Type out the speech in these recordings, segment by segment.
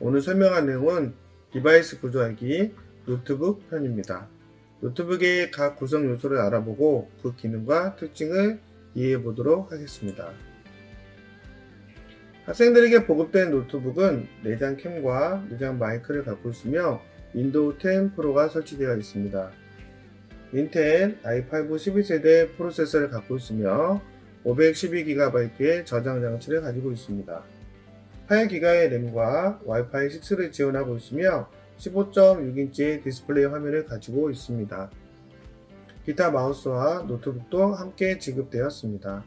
오늘 설명할 내용은 디바이스 구조하기 노트북 편입니다. 노트북의 각 구성 요소를 알아보고 그 기능과 특징을 이해해 보도록 하겠습니다. 학생들에게 보급된 노트북은 내장 캠과 내장 마이크를 갖고 있으며 윈도우 10 프로가 설치되어 있습니다. 인텔 i5 12세대 프로세서를 갖고 있으며 512GB의 저장 장치를 가지고 있습니다. 8GB의 램과 와이파이 6를 지원하고 있으며 15.6인치 디스플레이 화면을 가지고 있습니다. 기타 마우스와 노트북도 함께 지급되었습니다.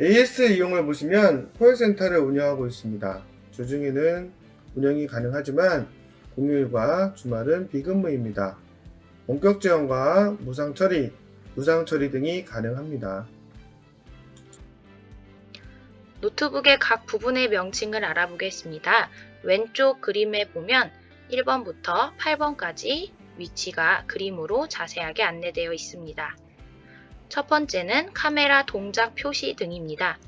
AS 이용을 보시면 콜센터를 운영하고 있습니다. 주중에는 운영이 가능하지만 공휴일과 주말은 비근무입니다. 원격 지원과 무상 처리, 무상 처리 등이 가능합니다. 노트북의 각 부분의 명칭을 알아보겠습니다. 왼쪽 그림에 보면 1번부터 8번까지 위치가 그림으로 자세하게 안내되어 있습니다. 첫 번째는 카메라 동작 표시 등입니다.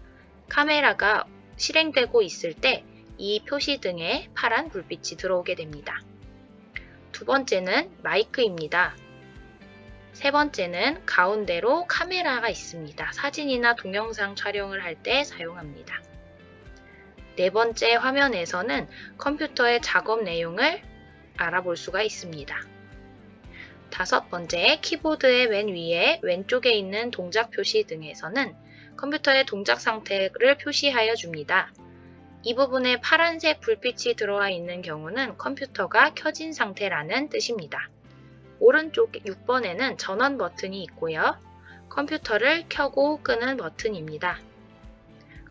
카메라가 실행되고 있을 때 이 표시 등에 파란 불빛이 들어오게 됩니다. 두 번째는 마이크입니다. 세 번째는 가운데로 카메라가 있습니다. 사진이나 동영상 촬영을 할 때 사용합니다. 네 번째 화면에서는 컴퓨터의 작업 내용을 알아볼 수가 있습니다. 다섯 번째 키보드의 맨 위에 왼쪽에 있는 동작 표시 등에서는 컴퓨터의 동작 상태를 표시하여 줍니다. 이 부분에 파란색 불빛이 들어와 있는 경우는 컴퓨터가 켜진 상태라는 뜻입니다. 오른쪽 6번에는 전원 버튼이 있고요. 컴퓨터를 켜고 끄는 버튼입니다.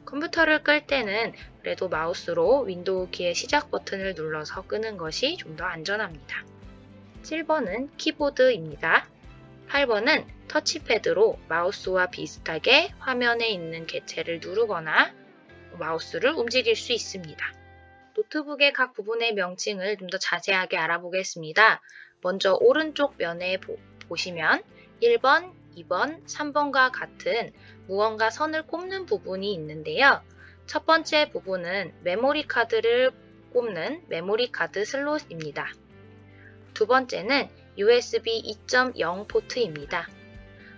컴퓨터를 끌 때는 그래도 마우스로 윈도우 키의 시작 버튼을 눌러서 끄는 것이 좀 더 안전합니다. 7번은 키보드입니다. 8번은 터치패드로 마우스와 비슷하게 화면에 있는 개체를 누르거나 마우스를 움직일 수 있습니다. 노트북의 각 부분의 명칭을 좀 더 자세하게 알아보겠습니다. 먼저 오른쪽 면에 보, 보시면 1번, 2번, 3번과 같은 무언가 선을 꼽는 부분이 있는데요. 첫 번째 부분은 메모리 카드를 꼽는 메모리 카드 슬롯입니다. 두 번째는 USB 2.0 포트입니다.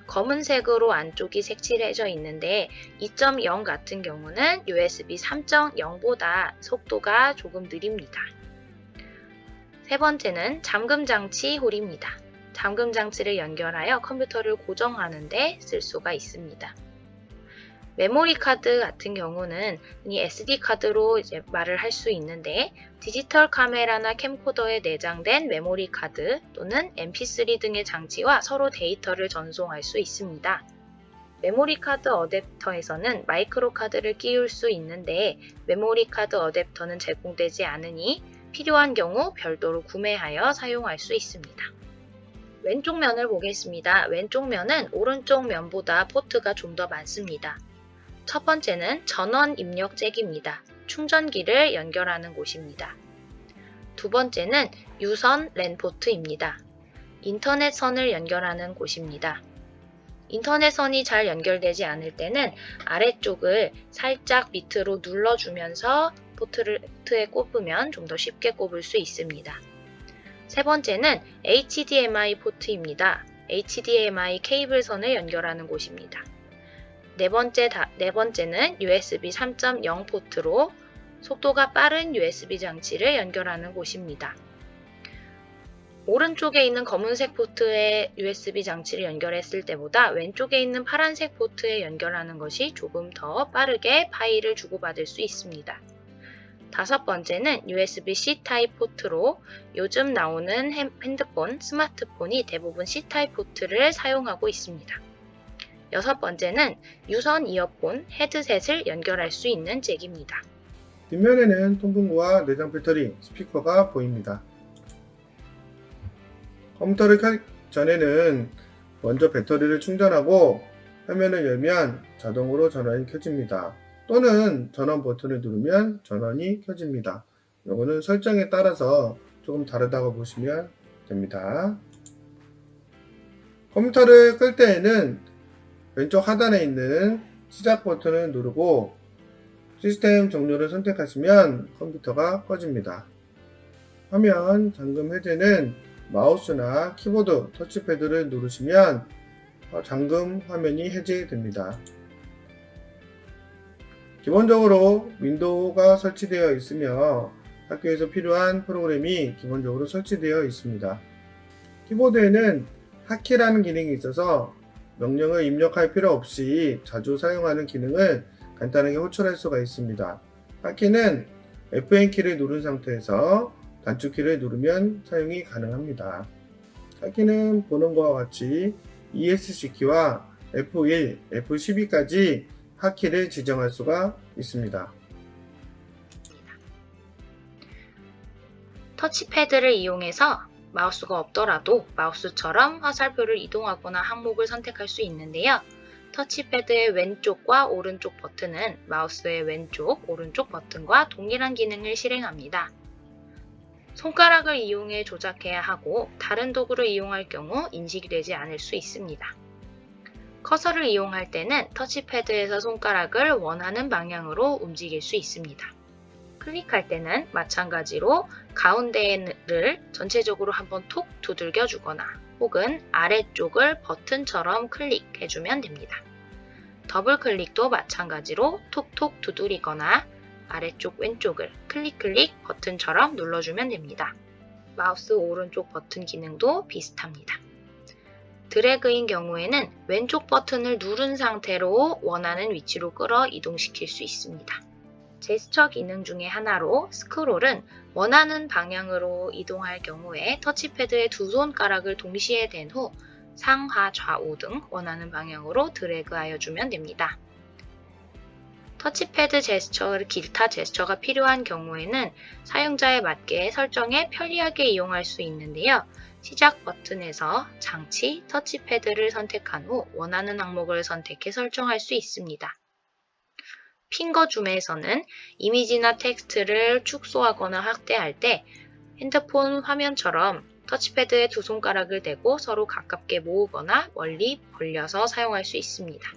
검은색으로 안쪽이 색칠해져 있는데 2.0 같은 경우는 USB 3.0보다 속도가 조금 느립니다. 세 번째는 잠금 장치 홀입니다. 잠금 장치를 연결하여 컴퓨터를 고정하는데 쓸 수가 있습니다. 메모리 카드 같은 경우는 이 SD 카드로 말을 할 수 있는데 디지털 카메라나 캠코더에 내장된 메모리 카드 또는 MP3 등의 장치와 서로 데이터를 전송할 수 있습니다. 메모리 카드 어댑터에서는 마이크로 카드를 끼울 수 있는데 메모리 카드 어댑터는 제공되지 않으니 필요한 경우 별도로 구매하여 사용할 수 있습니다. 왼쪽 면을 보겠습니다. 왼쪽 면은 오른쪽 면보다 포트가 좀 더 많습니다. 첫 번째는 전원 입력 잭입니다. 충전기를 연결하는 곳입니다. 두 번째는 유선 랜 포트입니다. 인터넷 선을 연결하는 곳입니다. 인터넷 선이 잘 연결되지 않을 때는 아래쪽을 살짝 밑으로 눌러주면서 포트에 꼽으면 좀 더 쉽게 꼽을 수 있습니다. 세 번째는 HDMI 포트입니다. HDMI 케이블 선을 연결하는 곳입니다. 네, 번째 다, 네 번째는 USB 3.0 포트로 속도가 빠른 USB 장치를 연결하는 곳입니다. 오른쪽에 있는 검은색 포트에 USB 장치를 연결했을 때보다 왼쪽에 있는 파란색 포트에 연결하는 것이 조금 더 빠르게 파일을 주고받을 수 있습니다. 다섯 번째는 USB-C 타입 포트로 요즘 나오는 핸드폰, 스마트폰이 대부분 C 타입 포트를 사용하고 있습니다. 여섯 번째는 유선 이어폰, 헤드셋을 연결할 수 있는 잭입니다. 뒷면에는 통풍구와 내장 배터리, 스피커가 보입니다. 컴퓨터를 켤 전에는 먼저 배터리를 충전하고 화면을 열면 자동으로 전원이 켜집니다. 또는 전원 버튼을 누르면 전원이 켜집니다. 이거는 설정에 따라서 조금 다르다고 보시면 됩니다. 컴퓨터를 끌 때에는 왼쪽 하단에 있는 시작 버튼을 누르고 시스템 종료를 선택하시면 컴퓨터가 꺼집니다. 화면 잠금 해제는 마우스나 키보드, 터치패드를 누르시면 어, 잠금 화면이 해제됩니다. 기본적으로 윈도우가 설치되어 있으며 학교에서 필요한 프로그램이 기본적으로 설치되어 있습니다. 키보드에는 하키라는 기능이 있어서 명령을 입력할 필요 없이 자주 사용하는 기능을 간단하게 호출할 수가 있습니다. 하키는 Fn키를 누른 상태에서 단축키를 누르면 사용이 가능합니다. 하키는 보는 것과 같이 ESC키와 F1, F12까지 하키를 지정할 수가 있습니다. 터치패드를 이용해서 마우스가 없더라도 마우스처럼 화살표를 이동하거나 항목을 선택할 수 있는데요. 터치패드의 왼쪽과 오른쪽 버튼은 마우스의 왼쪽, 오른쪽 버튼과 동일한 기능을 실행합니다. 손가락을 이용해 조작해야 하고 다른 도구를 이용할 경우 인식이 되지 않을 수 있습니다. 커서를 이용할 때는 터치패드에서 손가락을 원하는 방향으로 움직일 수 있습니다. 클릭할 때는 마찬가지로 가운데를 전체적으로 한번 톡 두들겨 주거나 혹은 아래쪽을 버튼처럼 클릭해주면 됩니다. 더블 클릭도 마찬가지로 톡톡 두드리거나 아래쪽 왼쪽을 클릭 클릭 버튼처럼 눌러주면 됩니다. 마우스 오른쪽 버튼 기능도 비슷합니다. 드래그인 경우에는 왼쪽 버튼을 누른 상태로 원하는 위치로 끌어 이동시킬 수 있습니다. 제스처 기능 중에 하나로 스크롤은 원하는 방향으로 이동할 경우에 터치패드의 두 손가락을 동시에 댄 후 상하 좌우 등 원하는 방향으로 드래그하여 주면 됩니다. 터치패드 제스처, 기타 제스처가 필요한 경우에는 사용자에 맞게 설정해 편리하게 이용할 수 있는데요. 시작 버튼에서 장치, 터치패드를 선택한 후 원하는 항목을 선택해 설정할 수 있습니다. 핑거 줌에서는 이미지나 텍스트를 축소하거나 확대할 때 핸드폰 화면처럼 터치패드에 두 손가락을 대고 서로 가깝게 모으거나 멀리 벌려서 사용할 수 있습니다.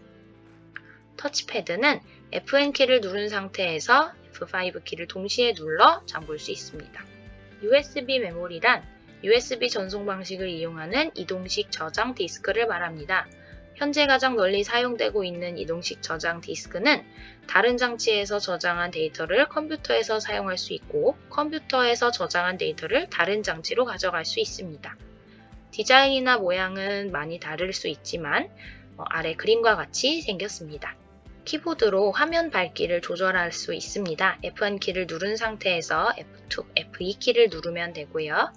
터치패드는 Fn키를 누른 상태에서 F5 키를 동시에 눌러 잠글 수 있습니다. USB 메모리란 USB 전송 방식을 이용하는 이동식 저장 디스크를 말합니다. 현재 가장 널리 사용되고 있는 이동식 저장 디스크는 다른 장치에서 저장한 데이터를 컴퓨터에서 사용할 수 있고 컴퓨터에서 저장한 데이터를 다른 장치로 가져갈 수 있습니다. 디자인이나 모양은 많이 다를 수 있지만 어, 아래 그림과 같이 생겼습니다. 키보드로 화면 밝기를 조절할 수 있습니다. F1 키를 누른 상태에서 F2, F2 키를 누르면 되고요.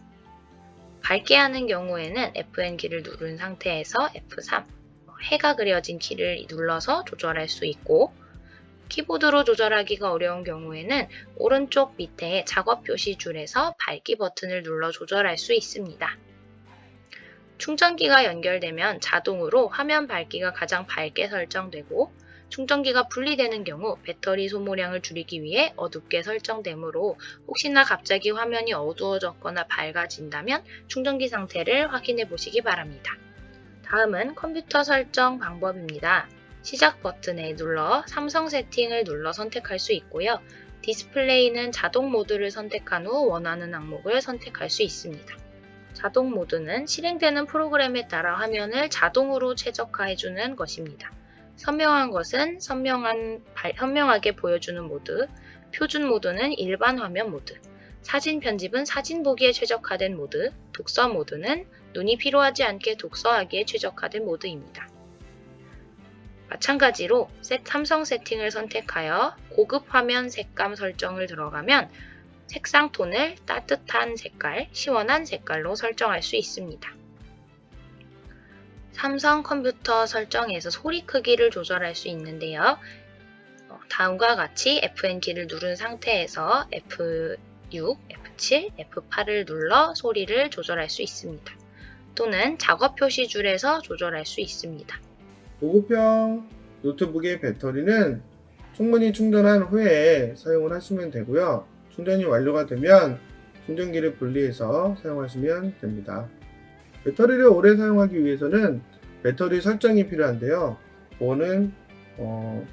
밝게 하는 경우에는 Fn키를 누른 상태에서 F3, 해가 그려진 키를 눌러서 조절할 수 있고 키보드로 조절하기가 어려운 경우에는 오른쪽 밑에 작업 표시 줄에서 밝기 버튼을 눌러 조절할 수 있습니다. 충전기가 연결되면 자동으로 화면 밝기가 가장 밝게 설정되고 충전기가 분리되는 경우 배터리 소모량을 줄이기 위해 어둡게 설정되므로 혹시나 갑자기 화면이 어두워졌거나 밝아진다면 충전기 상태를 확인해 보시기 바랍니다. 다음은 컴퓨터 설정 방법입니다. 시작 버튼에 눌러 삼성 세팅을 눌러 선택할 수 있고요. 디스플레이는 자동 모드를 선택한 후 원하는 항목을 선택할 수 있습니다. 자동 모드는 실행되는 프로그램에 따라 화면을 자동으로 최적화해주는 것입니다. 선명한 것은 선명한, 선명하게 보여주는 모드, 표준 모드는 일반 화면 모드, 사진 편집은 사진 보기에 최적화된 모드, 독서 모드는 눈이 피로하지 않게 독서하기에 최적화된 모드입니다. 마찬가지로 삼성 세팅을 선택하여 고급 화면 색감 설정을 들어가면 색상 톤을 따뜻한 색깔, 시원한 색깔로 설정할 수 있습니다. 삼성 컴퓨터 설정에서 소리 크기를 조절할 수 있는데요. 어, 다음과 같이 Fn키를 누른 상태에서 F6, F7, F8을 눌러 소리를 조절할 수 있습니다. 또는 작업 표시줄에서 조절할 수 있습니다. 보급형 노트북의 배터리는 충분히 충전한 후에 사용을 하시면 되고요. 충전이 완료가 되면 충전기를 분리해서 사용하시면 됩니다. 배터리를 오래 사용하기 위해서는 배터리 설정이 필요한데요. 그거는 어,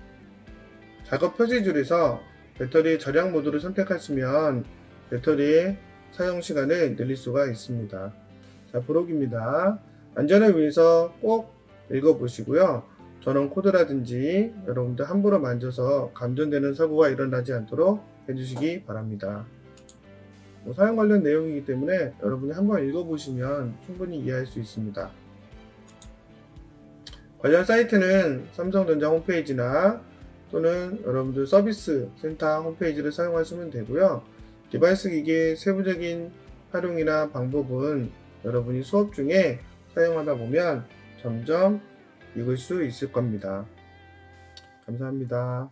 작업 표시줄에서 배터리 절약 모드를 선택하시면 배터리의 사용 시간을 늘릴 수가 있습니다. 자, 부록입니다. 안전을 위해서 꼭 읽어보시고요. 전원 코드라든지 여러분들 함부로 만져서 감전되는 사고가 일어나지 않도록 해주시기 바랍니다. 뭐 사용 관련 내용이기 때문에 여러분이 한번 읽어보시면 충분히 이해할 수 있습니다. 관련 사이트는 삼성전자 홈페이지나 또는 여러분들 서비스 센터 홈페이지를 사용하시면 되고요. 디바이스 기기의 세부적인 활용이나 방법은 여러분이 수업 중에 사용하다 보면 점점 익을 수 있을 겁니다. 감사합니다.